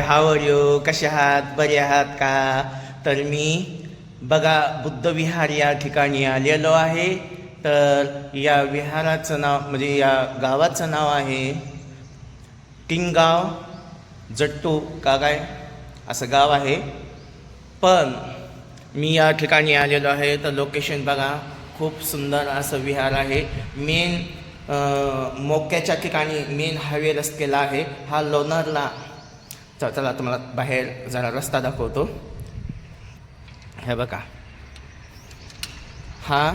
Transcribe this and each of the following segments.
हाव कसे आहात? बरे आहात का? तर मी बघा बुद्ध विहार या ठिकाणी आलेलो आहे. तर या विहाराचं नाव म्हणजे या गावाचं नाव आहे टिंगाव जट्टू का काय? असं गाव आहे. पण मी या ठिकाणी आलेलो आहे. तर लोकेशन बघा खूप सुंदर असं विहार आहे. मेन मोक्याच्या ठिकाणी मेन हायवे रस्त्याला आहे. हा लोणारला चला चला तुम्हाला बाहेर जरा रस्ता दाखवतो. हे बघा. हा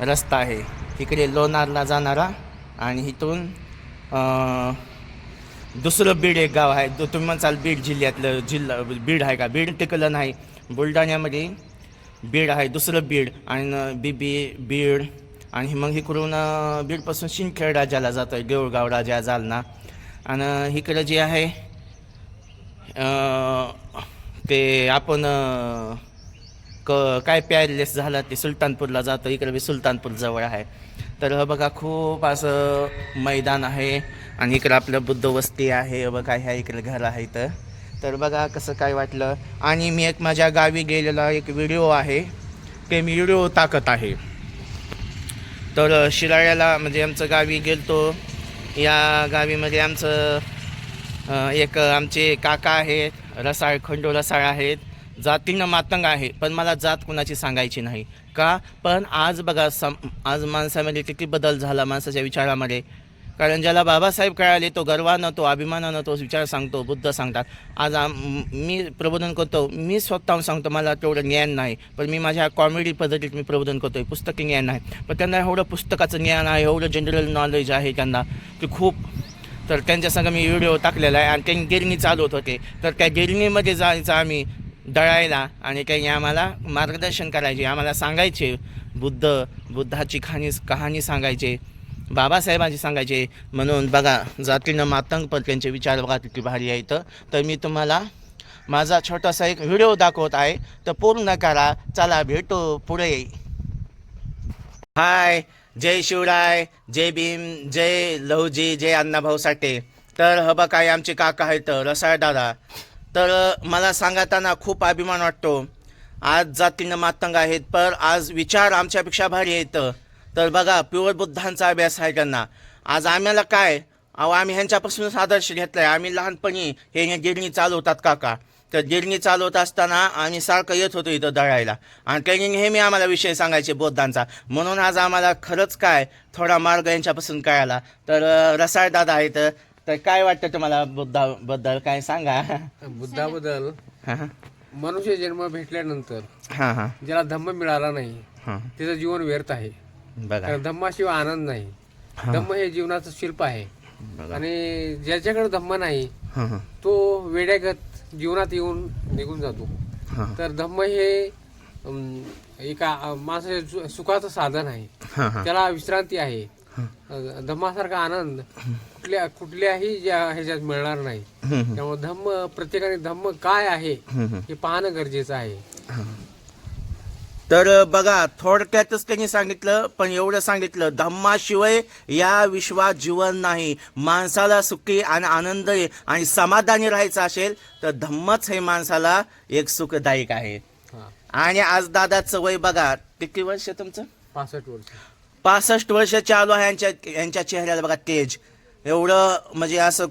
रस्ता आहे. इकडे लोणारला जाणारा आणि इथून दुसरं बीड एक गाव आहे. तुम्ही म्हणसाल बीड जिल्ह्यातलं जिल्हा बीड आहे का? बीड टिकलं नाही. बुलढाण्यामध्ये बीड आहे दुसरं बीड. आणि बीबी बीड. आणि मग इकडून बीडपासून शिंदखेड राज्याला जातो आहे देऊळगाव राजा जालना. आणि इकडं जे आहे ते आपण क काय प्यायलेस झाला ते सुलतानपूरला जातो. इकडे बी सुलतानपूर जवळ आहे. तर बघा खूप असं मैदान आहे आणि इकडं आपलं बुद्ध वस्ती आहे. बघा ह्या इकडे घर आहे तर तर बघा कसं काय वाटलं. आणि मी एक माझ्या गावी गेलेला एक व्हिडिओ आहे. ते मी व्हिडिओ टाकत आहे. तर शिराळ्याला म्हणजे आमचं गावी गेलतो. या गावीमध्ये आमचं एक आमचे काका आहेत रसाळ खंडो रसाळ आहेत जातीनं मातंग आहे पण मला जात कुणाची सांगायची नाही. का? पण आज बघा सम आज माणसामध्ये किती बदल झाला माणसाच्या विचारामध्ये. कारण ज्याला बाबासाहेब कळाले तो गर्वानं तो अभिमानानं तो विचार सांगतो बुद्ध सांगतात. आज आम मी प्रबोधन करतो मी स्वतःहून सांगतो मला तेवढं ज्ञान नाही. पण मी माझ्या कॉमेडी पद्धतीत मी प्रबोधन करतो आहे पुस्तकी ज्ञान नाही पण त्यांना एवढं पुस्तकाचं ज्ञान आहे एवढं जनरल नॉलेज आहे त्यांना की खूप तर त्यांच्या संग मी व्हिडिओ टाकलेला आहे आणि त्यांनी गिरणी चालवत होते. तर त्या गिरणीमध्ये जायचं आम्ही दळायला आणि त्यांनी आम्हाला मार्गदर्शन करायचे. आम्हाला सांगायचे बुद्ध बुद्धाची कहाणी कहाणी सांगायचे बाबासाहेबांची सांगायचे. म्हणून बघा जातीनं मातंग पण त्यांचे विचार बघा किती भारी आहेत तर मी तुम्हाला माझा छोटासा एक व्हिडिओ दाखवत आहे. तर पूर्ण करा. चला भेटू पुढे. हाय जय शिवराय जय भीम जय लहुजी जय अण्णाभाऊ साठे. तर ह काय आमचे काका आहेत रसाळ दादा. तर मला सांगताना खूप अभिमान वाटतो. आज जातीनं मातंग आहेत पर आज विचार आमच्यापेक्षा भारी आहेत. तर बघा प्युअर बुद्धांचा अभ्यास आहे त्यांना. आज आम्हाला काय अहो आम्ही ह्यांच्यापासूनच आदर्श घेतलाय. आम्ही लहानपणी हे गिरणी चालवतात काका तर गिरणी चालवत असताना आम्ही सारखं येत होतो इथं दळायला. आणि त्यांनी नेहमी आम्हाला विषय सांगायचे बुद्धांचा म्हणून आज आम्हाला खरंच काय थोडा मार्ग यांच्यापासून कळाला. तर अं, रसाळ दादा आहेत. तर काय वाटतं तुम्हाला बुद्धाबद्दल काय सांगा? बुद्धाबद्दल मनुष्य जन्म भेटल्यानंतर ज्याला धम्म मिळाला नाही हां. त्याचं जीवन व्यर्थ आहे. धम्माशिवाय आनंद नाही. धम्म हे जीवनाचं शिल्प आहे. बघा. आणि ज्याच्याकडे धम्म नाही हां हां. तो वेड्यागत जीवनात येऊन निघून जातो. हां. तर धम्म हे अम, एका अ, माणसाच्या सु- सुखाचं साधन आहे. हां हां. त्याला विश्रांती आहे. अ, धम्मासारखा आनंद कुठल्या कुठल्याही ज्या ह्याच्यात मिळणार नाही. हम्म, त्यामुळे धम्म प्रत्येकाने धम्म काय आहे हम्म, हम्म. हे पाहणं गरजेचं आहे. तर बघा थोडक्यातच त्यांनी सांगितलं पण एवढं सांगितलं धम्माशिवाय या विश्वात जीवन नाही. माणसाला सुखी आणि आनंदी आणि समाधानी राहायचं असेल तर धम्मच हे माणसाला एक सुखदायक आहे. आणि आज दादाचं वय बघा किती वर्ष तुमचं? पासष्ट वर्ष. पासष्ट वर्ष चालू आहे यांच्या यांच्या चेहऱ्याला बघा तेज. एवढं म्हणजे असं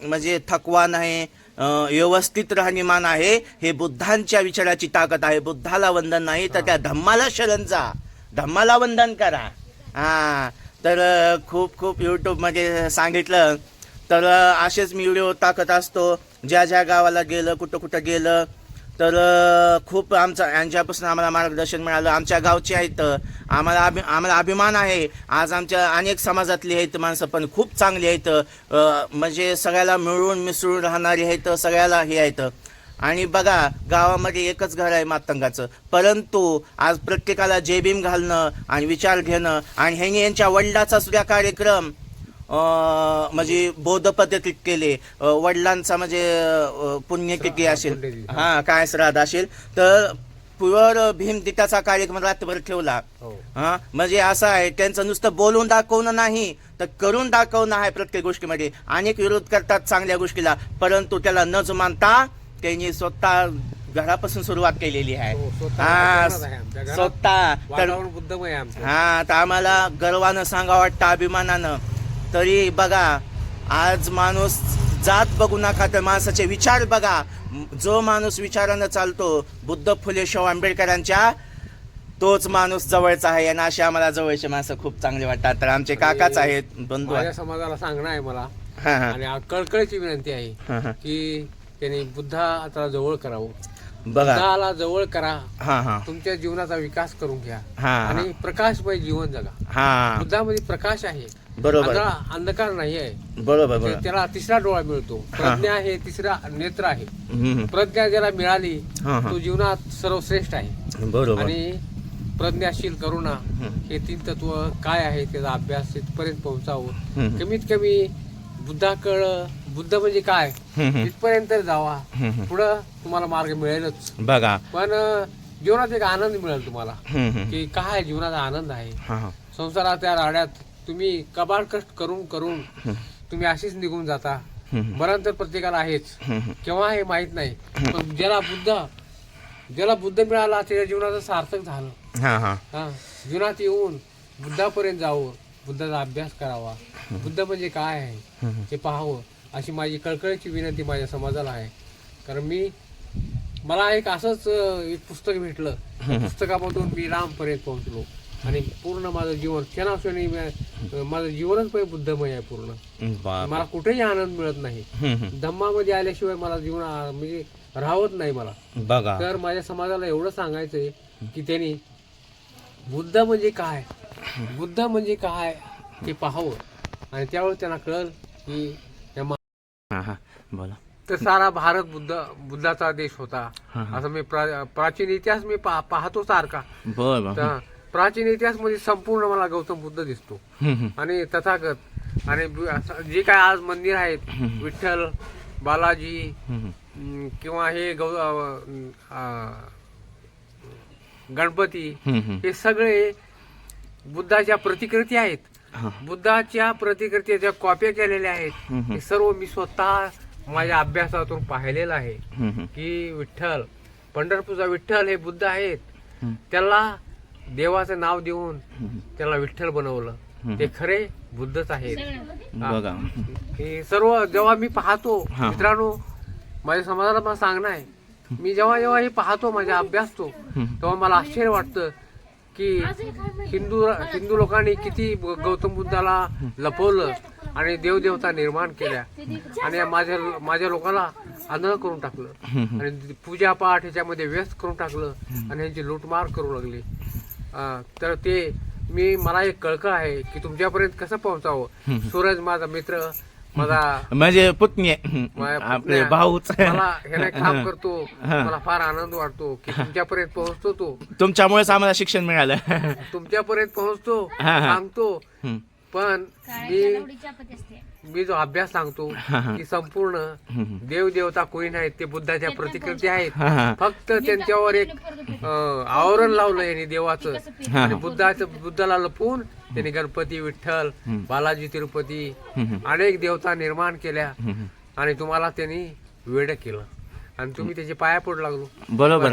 म्हणजे थकवा नाही व्यवस्थित राहणीमान आहे. हे बुद्धांच्या विचाराची ताकद आहे. बुद्धाला वंदन नाही तर त्या धम्माला शरण जा. धम्माला वंदन करा. हा. तर खूप खूप यूट्यूबमध्ये सांगितलं. तर असेच मी व्हिडिओ टाकत असतो. ज्या ज्या गावाला गेलं कुठं कुठं गेलं तर खूप आमचा यांच्यापासून आम्हाला मार्गदर्शन मिळालं. आमच्या गावचे आहेत आम्हाला अभि आम्हाला अभिमान आहे. आज आमच्या अनेक समाजातली आहेत माणसं पण खूप चांगली आहेत म्हणजे सगळ्याला मिळून मिसळून राहणारी आहेत सगळ्याला हे आहेत. आणि बघा गावामध्ये एकच घर आहे मातंगाचं. परंतु आज प्रत्येकाला जेबीम घालणं आणि विचार घेणं आणि ह्यांनी यांच्या वडिलाचा सुद्धा कार्यक्रम म्हणजे बौद्ध पद्धतीत केले. वडिलांचा म्हणजे पुण्य किती असेल. हा काय श्राद्ध असेल? तर प्युअर भीमदिटाचा कार्यक्रम रात्रभर ठेवला. हो. हा म्हणजे असं आहे त्यांचं नुसतं बोलून दाखवणं नाही तर करून दाखवणं आहे प्रत्येक गोष्टीमध्ये. अनेक विरोध करतात चांगल्या गोष्टीला परंतु त्याला न जुमानता त्यांनी स्वतः घरापासून सुरुवात केलेली आहे. हो, स्वतः हा, तर हा तर आम्हाला गर्वानं सांगा वाटतं अभिमानानं. तरी बघा आज माणूस जात बघू नका तर माणसाचे विचार बघा. जो माणूस विचारानं चालतो बुद्ध फुले शाहू आंबेडकरांच्या तोच माणूस जवळचा आहे. आणि असे आम्हाला जवळचे माणसं खूप चांगले वाटतात. तर आमचे काकाच आहेत बंधू माझ्या समाजाला सांगणं आहे मला. हा हा. आणि कळकळीची विनंती आहे हा. की त्यांनी बुद्धाला जवळ करावं. बघा. बुद्धाला जवळ करा. हा हा. तुमच्या जीवनाचा विकास करून घ्या. हा. आणि प्रकाशमय जीवन जगा. हा. बुद्धामध्ये प्रकाश आहे. बरोबर. अंधकार नाही आहे बरोबर ते- बरोबर. त्याला तिसरा डोळा मिळतो. प्रज्ञा हे तिसरा नेत्र आहे. हम्म. प्रज्ञा ज्याला मिळाली हा, हा. तो जीवनात सर्वश्रेष्ठ आहे. बरोबर. आणि प्रज्ञाशील करुणा हम्म. हे तीन तत्व काय आहे त्याचा अभ्यास इथपर्यंत पोहोचावं. कमीत कमी बुद्धाकड बुद्ध म्हणजे काय? हम्म, हम्म. इथपर्यंत जावा. हम्म. पुढं तुम्हाला मार्ग मिळेलच. बघा. पण जीवनात एक आनंद मिळेल तुम्हाला. हम्म, हम्म. की काय जीवनाचा आनंद आहे? हा हा. संसारात त्या राड्यात तुम्ही कबाड कष्ट करून करून तुम्ही अशीच निघून जाता. मरण तर प्रत्येकाला आहेच. केव्हा हे माहीत नाही. पण ज्याला बुद्ध ज्याला बुद्ध मिळाला त्याच्या जीवनाचं सार्थक झालं. हा जीवनात येऊन बुद्धापर्यंत जावं. बुद्धाचा अभ्यास करावा. बुद्ध म्हणजे काय आहे? हे पाहावं. अशी माझी कळकळीची विनंती माझ्या समाजाला आहे. कारण मी मला एक असंच एक पुस्तक भेटलं. पुस्तकामधून मी रामपर्यंत पोहोचलो. आणि पूर्ण माझं जीवन क्षणाक्षणी मी- माझं जीवनच पण बुद्धमय आहे पूर्ण. मला कुठेही आनंद मिळत नाही. धम्मामध्ये आल्याशिवाय मला जीवन म्हणजे राहत नाही मला. बघा. तर माझ्या समाजाला एवढं सांगायचंय की त्यांनी बुद्ध म्हणजे काय? बुद्ध म्हणजे काय ते पाहावं. आणि त्यावेळेस त्यांना कळल की बोला. तर सारा भारत बुद्ध बुद्धाचा देश होता. असं मी प्रा- प्राचीन इतिहास मी पाहतो सारखा. प्राचीन इतिहासमध्ये संपूर्ण मला गौतम बुद्ध दिसतो. आणि तथागत आणि जे काय आज मंदिर आहेत विठ्ठल बालाजी किंवा हे गौ गणपती. हे सगळे बुद्धाच्या प्रतिकृती आहेत. बुद्धाच्या प्रतिकृती ज्या कॉप्या केलेल्या आहेत. हे सर्व मी स्वतः माझ्या अभ्यासातून पाहिलेलं आहे. की विठ्ठल पंढरपूरचा विठ्ठल हे बुद्ध आहेत. त्याला देवाचं नाव देऊन. त्याला विठ्ठल बनवलं. ते खरे बुद्धच आहेत. बघा. हे. सर्व जेव्हा मी पाहतो. मित्रांनो माझ्या समाजाला मला सांगणं आहे. मी जेव्हा जेव्हा हे पाहतो माझ्या अभ्यासतो तेव्हा मला आश्चर्य वाटतं की हिंदू हिंदू लोकांनी किती गौतम बुद्धाला लपवलं आणि देवदेवता निर्माण केल्या. आणि माझ्या माझ्या लोकांना आंधळ करून टाकलं. आणि पूजा पाठ ह्याच्यामध्ये व्यस्त करून टाकलं. आणि ह्यांची लूटमार करू लागली. तर ते मी मला एक कळकळ आहे की तुमच्यापर्यंत कसं पोहोचावं? सूरज माझा मित्र माझा म्हणजे पुतणी. आपले भाऊच. मला काम करतो. मला फार आनंद वाटतो की तुमच्यापर्यंत पोहोचतो तो. तुमच्यामुळेच आम्हाला शिक्षण मिळालं. तुमच्यापर्यंत पोहोचतो. सांगतो. पण मी मी जो अभ्यास सांगतो की संपूर्ण देव देवता कोणी नाहीत ते बुद्धाच्या प्रतिकृती आहेत. फक्त त्यांच्यावर एक आवरण लावलं यांनी देवाचं. आणि बुद्धाचं बुद्धाला लपवून त्यांनी गणपती विठ्ठल बालाजी तिरुपती अनेक देवता निर्माण केल्या आणि तुम्हाला त्यांनी वेड केलं. आणि तुम्ही त्याचे पाया पडू लागलो. बरोबर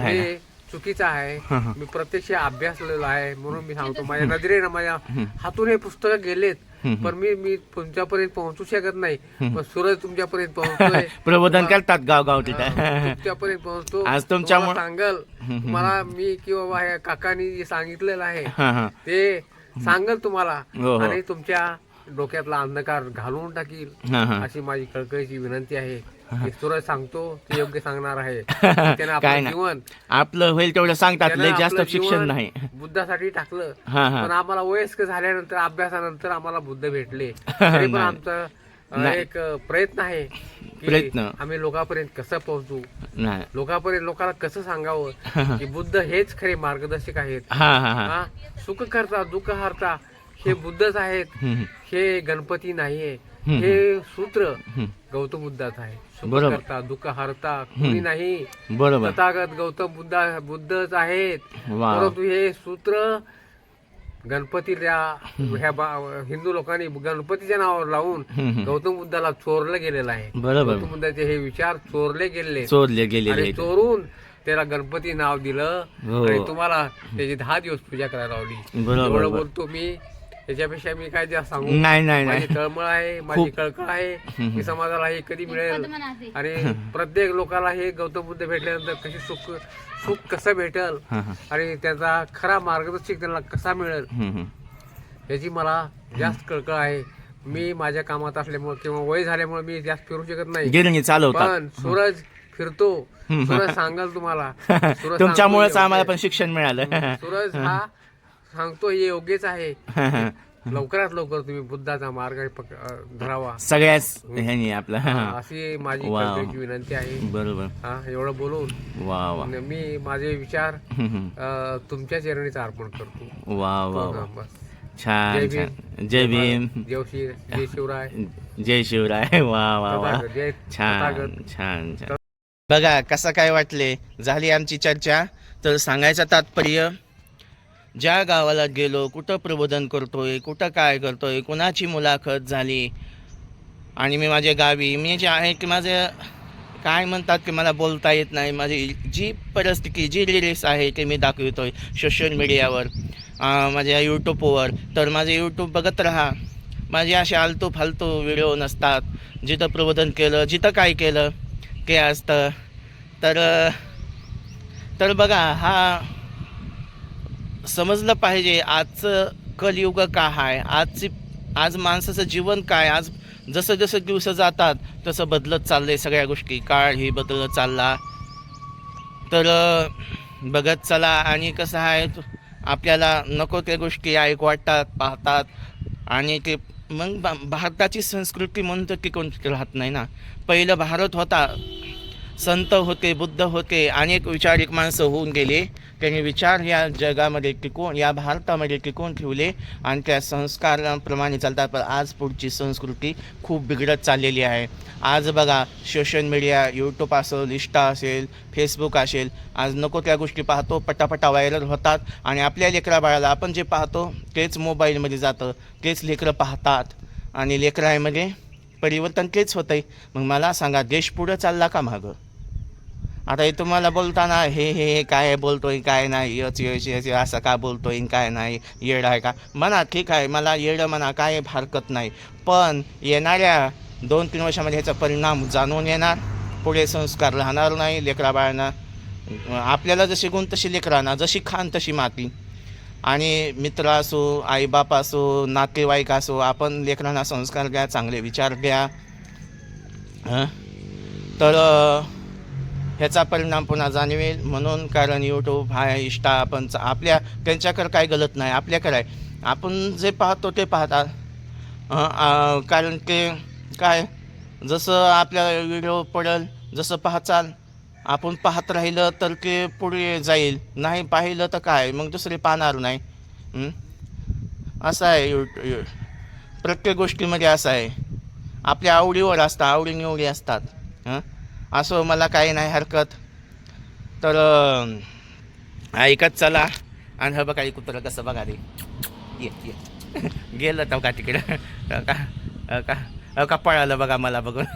चुकीचं आहे. मी प्रत्यक्ष अभ्यासलेलो आहे म्हणून मी सांगतो माझ्या नजरेनं माझ्या हातून हे पुस्तक गेलेत. पण मी मी तुमच्यापर्यंत पोहोचू शकत नाही. पण सूरज तुमच्यापर्यंत पोहोचतोय. प्रबोधन करतात गाव गाव तिथे. तुमच्यापर्यंत पोहोचतो. आज तुमच्या सांगल तुम्हाला मी किंवा काकांनी जे सांगितलेलं आहे ते सांगल तुम्हाला. हो, हो. आणि तुमच्या डोक्यातला अंधकार घालवून टाकील अशी माझी कळकळीची विनंती आहे. सूरज सांगतो ते योग्य सांगणार आहे. त्याने आपलं. जीवन आपलं होईल तेवढं सांगतात लय जास्त शिक्षण नाही. बुद्धासाठी टाकलं. पण आम्हाला वयस्क झाल्यानंतर अभ्यासानंतर आम्हाला बुद्ध भेटले. तरी पण. आमचा. एक प्रयत्न आहे की प्रयत्न. आम्ही लोकांपर्यंत कसं पोहोचू? लोकांपर्यंत लोकांना कसं सांगावं? की बुद्ध हेच खरे मार्गदर्शक आहेत. सुख करता दुःख हरता हे बुद्धच आहेत. हे गणपती नाहीये. हे सूत्र. गौतम बुद्धाचं आहे सुख. करता दुःख हरता कोणी नाही बरोबर तथागत गौतम बुद्धा बुद्धच आहेत परंतु हे सूत्र गणपतीला ह्या हिंदू लोकांनी गणपतीच्या नावावर लावून. गौतम बुद्धाला चोरलं गेलेलं आहे बरोबर गौतम बुद्धाचे हे विचार चोरले गेलेले चोरले आहेत. चोरून त्याला गणपती नाव दिलं हो. आणि तुम्हाला त्याची दहा दिवस पूजा करायला लावली बरोबर. बोलतो मी त्याच्यापेक्षा मी काय जास्त सांगू? नाही नाही माझी नाही तळमळ आहे माझी खूप. कळकळ आहे. की समाजाला हे कधी मिळेल? आणि प्रत्येक लोकाला हे गौतम बुद्ध भेटल्यानंतर कशी सुख सुख कसं भेटल? हा, हा. आणि त्याचा खरा मार्गदर्शक त्यांना कसा मिळेल? हम्म, हम्म. याची मला जास्त कळकळ आहे. मी माझ्या कामात असल्यामुळे किंवा वय झाल्यामुळे मी जास्त फिरू शकत नाही. गिरणी चालवतात पण सूरज फिरतो. सूरज सांगाल तुम्हाला. सूरज तुमच्यामुळेच आम्हाला पण शिक्षण मिळालं. सूरज हा सांगतो हे योग्यच आहे. लवकरात लवकर तुम्ही बुद्धाचा मार्ग पक- अं, धरावा. सगळ्याच ह्यानी आपला अशी माझी विनंती आहे. बरोबर. हा एवढं बोलून वा वा मी माझे विचार हम्म, हम्म. अं, तुमच्या चरणीच अर्पण करतो. वा वा वा बस. छान जय छान. जय भीम. जय श्री जय शिवराय. जय शिवराय. वा वा वा तथागत, जय छान. छान छान. बघा कसं काय वाटले? झाली आमची चर्चा. तर सांगायचं तात्पर्य ज्या गावाला गेलो कुठं प्रबोधन करतोय कुठं काय करतोय कुणाची मुलाखत झाली? आणि मी माझ्या गावी मी जे आहे की माझं काय म्हणतात की मला बोलता येत नाही माझी जी परिस्थिती जी रिलीज आहे ते मी दाखवतोय सोशल मीडियावर माझ्या यूट्यूबवर तर माझे यूट्यूब बघत राहा. माझे असे आलतू फालतू व्हिडिओ नसतात. जिथं प्रबोधन केलं जिथं काय केलं ते असतं. तर तर बघा हा समजलं पाहिजे आजचं कलयुग का आहे? आजची आज माणसाचं जीवन काय? आज जसं जसं दिवस जातात तसं बदलत चाललंय सगळ्या गोष्टी. काळ ही बदलत चालला. तर बघत चला आणि कसं आहे आपल्याला नको त्या गोष्टी ऐक वाटतात पाहतात. आणि ते मग भारताची संस्कृती म्हणून की टिकून राहत नाही ना. पहिलं भारत होता. संत होते बुद्ध होते. अनेक विचारिक माणसं होऊन गेले. त्यांनी विचार या जगामध्ये टिकून या भारतामध्ये टिकून ठेवले आणि त्या संस्काराप्रमाणे चालतात. पण आज पुढची संस्कृती खूप बिघडत चाललेली आहे. आज बघा सोशल मीडिया यूट्यूब असेल इंस्टा असेल फेसबुक असेल आज नको त्या गोष्टी पाहतो पटापटा व्हायरल होतात आणि आपल्या लेकरा बाळाला आपण जे पाहतो तेच मोबाईलमध्ये जातं तेच लेकरं पाहतात आणि लेकरामध्ये परिवर्तन तेच होतंय. मग मला सांगा देश पुढं चालला का मागं? आता हे तुम्हाला बोलताना हे हे हे काय बोलतोय काय नाही? यच यश यच असं का बोलतोय काय नाही? येड आहे का? म्हणा ठीक आहे. मला येडं म्हणा काय हरकत नाही. पण येणाऱ्या दोन तीन वर्षामध्ये ह्याचा परिणाम जाणून येणार. पुढे संस्कार राहणार नाही लेकरा बाळांना. आपल्याला जशी गुण तशी लेकरांना जशी खान तशी माती. आणि मित्र असो आईबाप असो नातेवाईक असो आपण लेकरांना संस्कार द्या चांगले विचार द्या तर ह्याचा परिणाम पुन्हा जाणवेल. म्हणून कारण यूट्यूब हा इष्टा आपण चा- आपल्या त्यांच्याकडं काय गलत नाही आपल्याकडे आहे. आपण जे पाहतो ते पाहतात कारण ते काय जसं आपल्या व्हिडिओ पडेल जसं पाहचाल आपण पाहत राहिलं तर ते पुढे जाईल. नाही पाहिलं तर काय? मग दुसरे पाहणार नाही. असं आहे यू प्रत्येक गोष्टीमध्ये असं आहे. आपल्या आवडीवर असतं आवडीनिवडी असतात. हां? असो मला काही नाही हरकत. तर ऐकत चला. आणि हा बघा कुत्रं कसं बघा रे. ये ये. गेलं तर का तिकडं? का का का पळालं बघा मला बघून?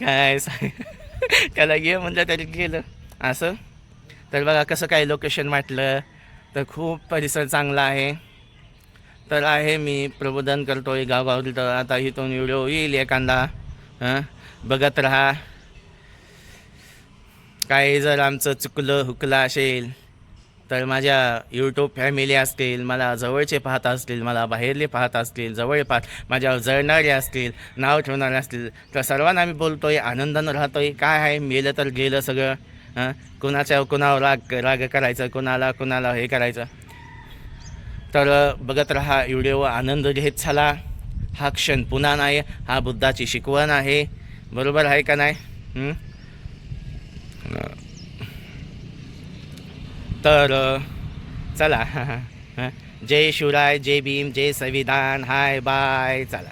काय त्याला ये म्हणलं तरी गेलं. असं? तर बघा कसं काय लोकेशन वाटलं? तर खूप परिसर चांगला आहे. तर आहे मी प्रबोधन करतोय गावगावली तर आता इथून व्हिडिओ येईल एखादा. बघत राहा. काही जर आमचं चुकलं हुकलं असेल तर माझ्या यूट्यूब फॅमिली असतील मला जवळचे पाहत असतील मला बाहेरले पाहत असतील जवळ पाहत माझ्यावर जळणारे असतील नाव ठेवणारे असतील तर सर्वांना मी आहे आनंदानं राहतो आहे काय आहे मेलं तर गेलं सगळं. हां? कुणाच्या कुणावर राग राग करायचं कुणाला कुणाला हे करायचं? तर बघत रहा व्हिडिओ आनंद घेत चला. हा क्षण पुन्हा नाही हा बुद्धाची शिकवण आहे. बरोबर आहे का नाही? तर चला. जय शिवराय जय भीम जय संविधान. Hi bye. चला.